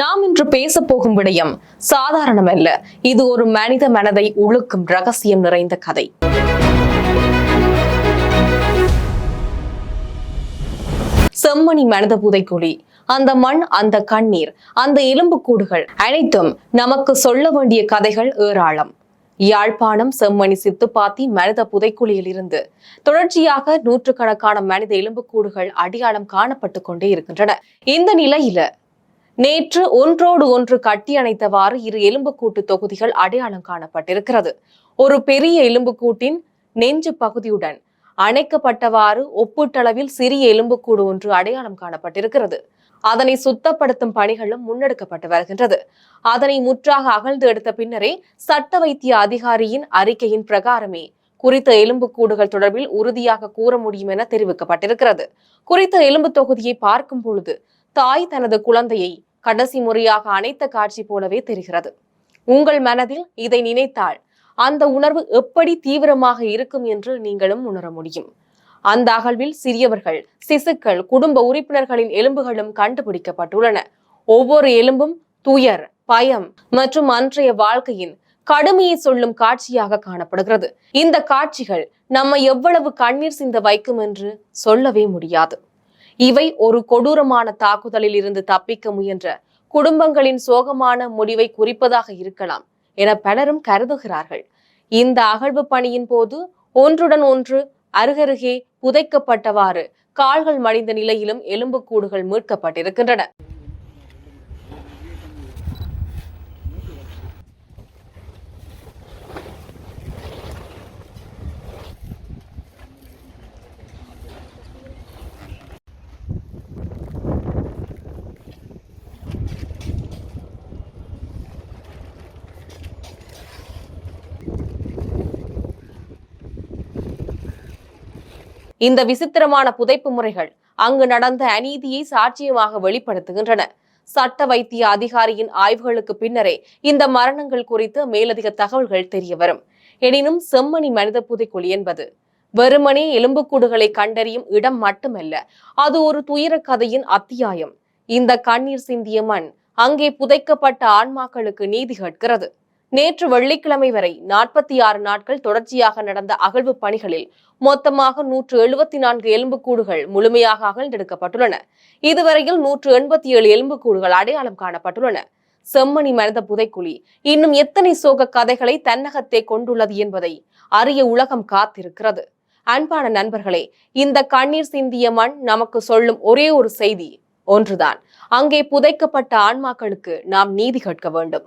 நாம் இன்று பேச போகும் விடயம் சாதாரணமல்ல. இது ஒரு மனித மனதை உழுக்கும் ரகசியம் நிறைந்த கதை. செம்மணி மனித புதைக்குழி. அந்த மண் அந்த கண்ணீர் அந்த எலும்புக்கூடுகள் அனைத்தும் நமக்கு சொல்ல வேண்டிய கதைகள் ஏராளம். யாழ்ப்பாணம் செம்மணி சித்துப்பாத்தி மனித புதைக்குழியில் இருந்து தொடர்ச்சியாக நூற்றுக்கணக்கான மனித எலும்புக்கூடுகள் அடையாளம் காணப்பட்டு கொண்டே இருக்கின்றன. இந்த நிலையில நேற்று ஒன்றோடு ஒன்று கட்டி அணைத்தவாறு இரு எலும்புக்கூட்டு தொகுதிகள் அடையாளம் காணப்பட்டிருக்கிறது. ஒரு பெரிய எலும்புக்கூட்டின் நெஞ்சு பகுதியுடன் அணைக்கப்பட்டவாறு ஒப்பீட்டளவில் சிறிய எலும்புக்கூடு ஒன்று அடையாளம் காணப்பட்டிருக்கிறது. அதனை சுத்தப்படுத்தும் பணிகளும் முன்னெடுக்கப்பட்டு வருகின்றது. அதனை முற்றாக அகழ்ந்து எடுத்த பின்னரே சட்ட வைத்திய அதிகாரியின் அறிக்கையின் பிரகாரமே குறித்த எலும்புக்கூடுகள் தொடர்பில் உறுதியாக கூற முடியும் என தெரிவிக்கப்பட்டிருக்கிறது. குறித்த எலும்பு தொகுதியை பார்க்கும் பொழுது தாய் தனது குழந்தையை கடைசி முறையாக அனைத்த காட்சி போலவே தெரிகிறது. உங்கள் மனதில் இதை நினைத்தால் அந்த உணர்வு எப்படி தீவிரமாக இருக்கும் என்று நீங்களும் உணர முடியும். அந்த அகழ்வில் சிறியவர்கள் சிசுக்கள் குடும்ப உறுப்பினர்களின் எலும்புகளும் கண்டுபிடிக்கப்பட்டுள்ளன. ஒவ்வொரு எலும்பும் துயர் பயம் மற்றும் அன்றைய வாழ்க்கையின் கடுமையை சொல்லும் காட்சியாக காணப்படுகிறது. இந்த காட்சிகள் நம்ம எவ்வளவு கண்ணீர் சிந்த வைக்கும் என்று சொல்லவே முடியாது. இவை ஒரு கொடூரமான தாக்குதலில் இருந்து தப்பிக்க முயன்ற குடும்பங்களின் சோகமான முடிவை குறிப்பதாக இருக்கலாம் என பலரும் கருதுகிறார்கள். இந்த அகழ்வு பணியின் போது ஒன்றுடன் ஒன்று அருகருகே புதைக்கப்பட்டவாறு கால்கள் மடிந்த நிலையிலும் எலும்புக்கூடுகள் மீட்கப்பட்டிருக்கின்றன. இந்த விசித்திரமான புதைப்பு முறைகள் அங்கு நடந்த அநீதியை சாட்சியமாக வெளிப்படுத்துகின்றன. சட்ட வைத்திய அதிகாரியின் ஆய்வுகளுக்கு பின்னரே இந்த மரணங்கள் குறித்து மேலதிக தகவல்கள் தெரியவரும் எனினும் செம்மணி மனித புதைக்குழி என்பது வெறுமனே எலும்புக்கூடுகளை கண்டறியும் இடம் மட்டுமல்ல அது ஒரு துயர கதையின் அத்தியாயம். இந்த கண்ணீர் சிந்திய மண் அங்கே புதைக்கப்பட்ட ஆன்மாக்களுக்கு நீதி கேட்கிறது. நேற்று வெள்ளிக்கிழமை வரை நாற்பத்தி ஆறு நாட்கள் தொடர்ச்சியாக நடந்த அகழ்வு பணிகளில் மொத்தமாக நூற்று எழுபத்தி நான்கு எலும்புக்கூடுகள் முழுமையாக அகழ்ந்தெடுக்கப்பட்டுள்ளன. இதுவரையில் நூற்று எண்பத்தி ஏழு எலும்புக்கூடுகள் அடையாளம் காணப்பட்டுள்ளன. செம்மணி மனித புதைக்குழி இன்னும் எத்தனை சோக கதைகளை தன்னகத்தே கொண்டுள்ளது என்பதை அறிய உலகம் காத்திருக்கிறது. அன்பான நண்பர்களே இந்த கண்ணீர் சிந்திய மண் நமக்கு சொல்லும் ஒரே ஒரு செய்தி ஒன்றுதான். அங்கே புதைக்கப்பட்ட ஆன்மாக்களுக்கு நாம் நீதி கேட்க வேண்டும்.